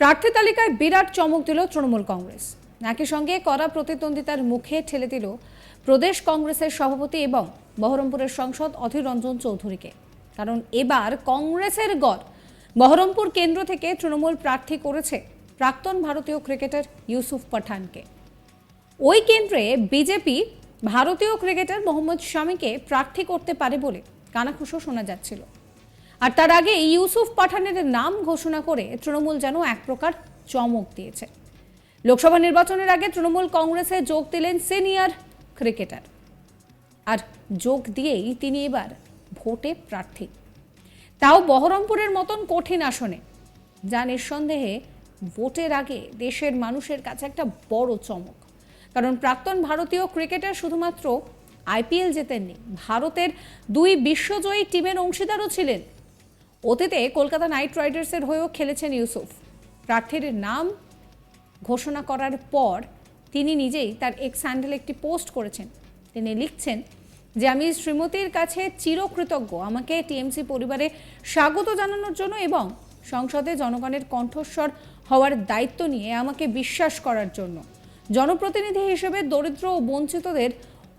প্রার্থী তালিকায় বিরাট চমক দিল তৃণমূল কংগ্রেস। একই সঙ্গে কড়া প্রতিদ্বন্দ্বিতার মুখে ঠেলে দিল প্রদেশ কংগ্রেসের সভাপতি এবং বহরমপুরের সংসদ অধীর রঞ্জন চৌধুরীকে। কারণ এবার কংগ্রেসের গড় বহরমপুর কেন্দ্র থেকে তৃণমূল প্রার্থী করেছে প্রাক্তন ভারতীয় ক্রিকেটার ইউসুফ পাঠানকে। ওই কেন্দ্রে বিজেপি ভারতীয় ক্রিকেটার মোহাম্মদ শামীকে প্রার্থী করতে পারে বলে কানাঘুষো শোনা যাচ্ছিল। আর তার আগে ইউসুফ পাঠানের নাম ঘোষণা করে তৃণমূল যেন এক প্রকার চমক দিয়েছে। লোকসভা নির্বাচনের আগে তৃণমূল কংগ্রেসে যোগ দিলেন সিনিয়র ক্রিকেটার। আর যোগ দিয়েই তিনি এবার ভোটে প্রার্থী। তাও বহরমপুরের মতন কঠিন আসনে। যা নিঃসন্দেহে ভোটের আগে দেশের মানুষের কাছে একটা বড় চমক। কারণ প্রাক্তন ভারতীয় ক্রিকেটার শুধুমাত্র আইপিএল জেতেননি, ভারতের দুই বিশ্বজয়ী টিমের অংশীদারও ছিলেন। অতীতে কলকাতা নাইট রাইডার্সের হয়েও খেলেছেন ইউসুফ। প্রার্থীর নাম ঘোষণা করার পর তিনি নিজেই তার এক্স হ্যান্ডেলে একটি পোস্ট করেছেন। তিনি লিখছেন, যে আমি শ্রীমতীর কাছে চিরকৃতজ্ঞ। আমাকে টিএমসি পরিবারে স্বাগত জানানোর জন্য এবং সংসদে জনগণের কণ্ঠস্বর হওয়ার দায়িত্ব নিয়ে আমাকে বিশ্বাস করার জন্য। জনপ্রতিনিধি হিসেবে দরিদ্র ও বঞ্চিতদের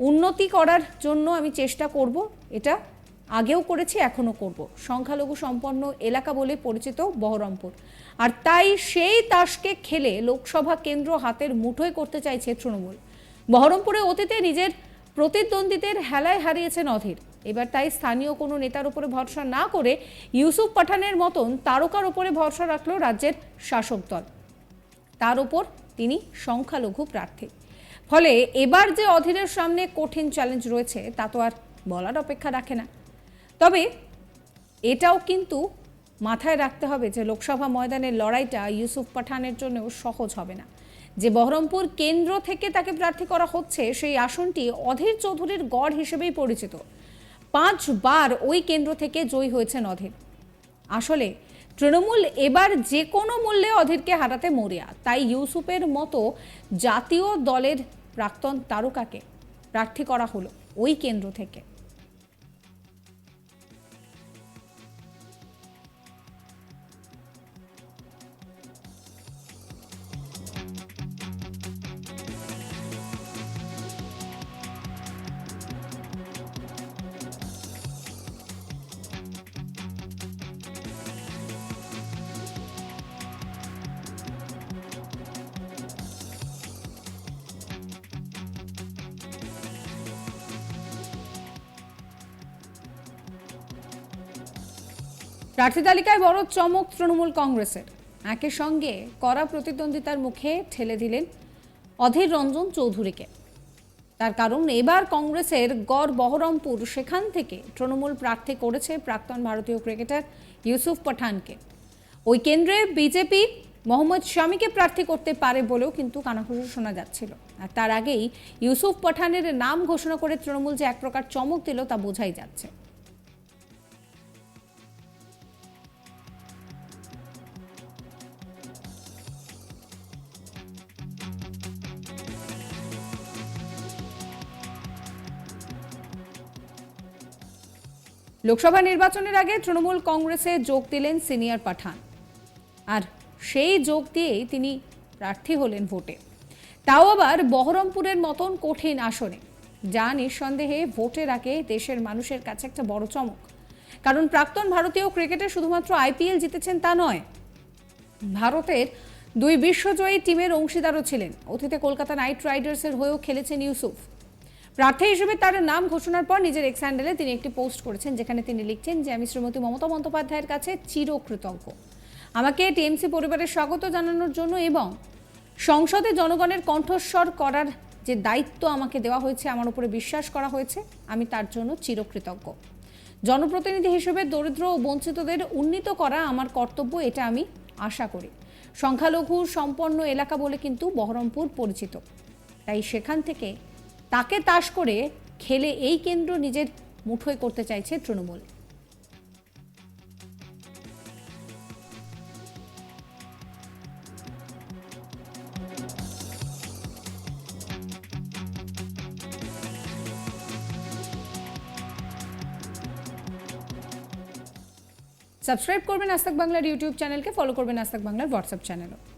উন্নতি করার জন্য আমি চেষ্টা করব। এটা আগেও করেছি, এখনও করব। সংখ্যালঘু সম্পন্ন এলাকা বলে পরিচিত বহরমপুর। আর তাই সেই তাসকে খেলে লোকসভা কেন্দ্র হাতের মুঠোয় করতে চাইছে তৃণমূল। বহরমপুরে অতীতে নিজের প্রতিদ্বন্দ্বীদের হেলায় হারিয়েছেন অধীর। এবার তাই স্থানীয় কোনো নেতার উপরে ভরসা না করে ইউসুফ পাঠানের মতন তারকার উপরে ভরসা রাখল রাজ্যের শাসক দল। তার উপর তিনি সংখ্যালঘু প্রার্থী। ফলে এবার যে অধীরের সামনে কঠিন চ্যালেঞ্জ রয়েছে, তা তো আর বলার অপেক্ষা রাখে না। তবে এটাও কিন্তু মাথায় রাখতে হবে যে লোকসভা ময়দানের লড়াইটা ইউসুফ পাঠানের জন্যও সহজ হবে না। যে বহরমপুর কেন্দ্র থেকে তাকে প্রার্থী করা হচ্ছে, সেই আসনটি অধীর চৌধুরীর গড় হিসেবেই পরিচিত। পাঁচবার ওই কেন্দ্র থেকে জয়ী হয়েছেন অধীর। আসলে তৃণমূল এবার যে কোনো মূল্যে অধীরকে হারাতে মরিয়া, তাই ইউসুফের মতো জাতীয় দলের প্রাক্তন তারকাকে প্রার্থী করা হলো ওই কেন্দ্র থেকে। প্রার্থী তালিকায় বড় চমক তৃণমূল কংগ্রেসের। একই সঙ্গে কড়া প্রতিদ্বন্দ্বিতার মুখে ঠেলে দিলেন অধীর রঞ্জন চৌধুরীকে। তার কারণ, এবার কংগ্রেসের গড় বহরমপুর, সেখান থেকে তৃণমূল প্রার্থী করেছে প্রাক্তন ভারতীয় ক্রিকেটার ইউসুফ পাঠানকে। ওই কেন্দ্রে বিজেপি মোহাম্মদ শামীকে প্রার্থী করতে পারে বলেও কিন্তু কানাঘুষো শোনা যাচ্ছিল। আর তার আগেই ইউসুফ পাঠানের নাম ঘোষণা করে তৃণমূল যে এক প্রকার চমক দিল তা বোঝাই যাচ্ছে। লোকসভা নির্বাচনের আগে তৃণমূল কংগ্রেসে যোগ দিলেন সিনিয়র পাঠান। আর সেই যোগ দিয়েই তিনি প্রার্থী হলেন ভোটে। তাও আবার বহরমপুরের মতন কঠিন আসনে। যা নিঃসন্দেহে ভোটের আগে দেশের মানুষের কাছে একটা বড় চমক। কারণ প্রাক্তন ভারতীয় ক্রিকেটে শুধুমাত্র আইপিএল জিতেছেন তা নয়, ভারতের দুই বিশ্বজয়ী টিমের অংশীদারও ছিলেন। অতীতে কলকাতা নাইট রাইডার্সের হয়েও খেলেছেন ইউসুফ। প্রার্থী হিসেবে তার নাম ঘোষণার পর নিজের এক্স হ্যান্ডেলে তিনি একটি পোস্ট করেছেন যেখানে তিনি লিখছেন যে, আমি শ্রীমতী মমতা বন্দ্যোপাধ্যায়ের কাছে চিরকৃতজ্ঞ। আমাকে টিএমসি পরিবারের স্বাগত জানানোর জন্য এবং সংসদে জনগণের কণ্ঠস্বর করার যে দায়িত্ব আমাকে দেওয়া হয়েছে, আমার উপরে বিশ্বাস করা হয়েছে, আমি তার জন্য চিরকৃতজ্ঞ। জনপ্রতিনিধি হিসেবে দরিদ্র ও বঞ্চিতদের উন্নীত করা আমার কর্তব্য, এটা আমি আশা করি। সংখ্যালঘু, সম্পন্ন এলাকা বলে কিন্তু বহরমপুর পরিচিত। তাই সেখান থেকে তাকে তাস করে খেলে এই কেন্দ্র নিজের মুঠোয় করতে চাইছে তৃণমূল। সাবস্ক্রাইব করবেন আস্তাক বাংলার ইউটিউব চ্যানেলকে ফলো করবেন আস্তাক বাংলার হোয়াটসঅ্যাপ চ্যানেলও